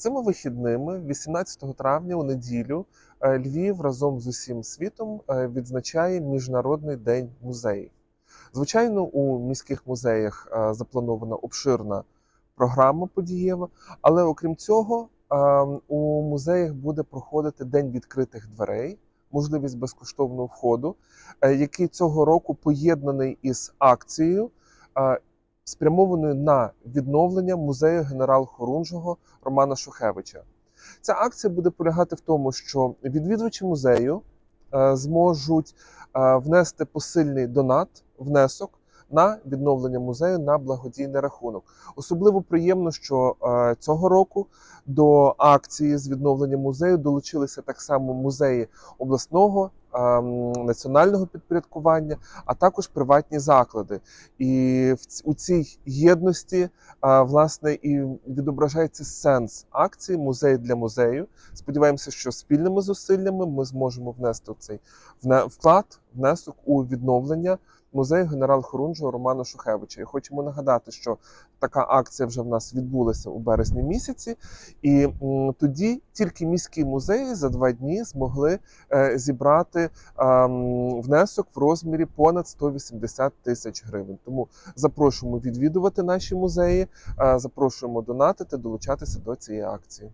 Цими вихідними, 18 травня, у неділю, е, Львів разом з усім світом е, відзначає Міжнародний день музеїв. Звичайно, у міських музеях е, запланована обширна програма подієва, але окрім цього, у музеях буде проходити День відкритих дверей, можливість безкоштовного входу, який цього року поєднаний із акцією. Спрямованою на відновлення музею генерал Хорунжого Романа Шухевича. Ця акція буде полягати в тому, що відвідувачі музею е, зможуть е, внести посильний донат, внесок на відновлення музею на благодійний рахунок. Особливо приємно, що е, цього року до акції з відновлення музею долучилися так само музеї обласного ем, національного підпорядкування, а також приватні заклади. І у цій єдності власне і відображається сенс акції Музей для музею. Сподіваємося, що спільними зусиллями ми зможемо внести цей вклад, внесок у відновлення музею генерал Хорунжого Романа Шухевича. І хочемо нагадати, що така акція вже в нас відбулася у березні місяці, і тоді тільки міські музеї за два дні змогли е, зібрати ем, внесок в розмірі понад 180 тисяч гривень. Тому запрошуємо відвідувати наші музеї, е, запрошуємо донатити, долучатися до цієї акції.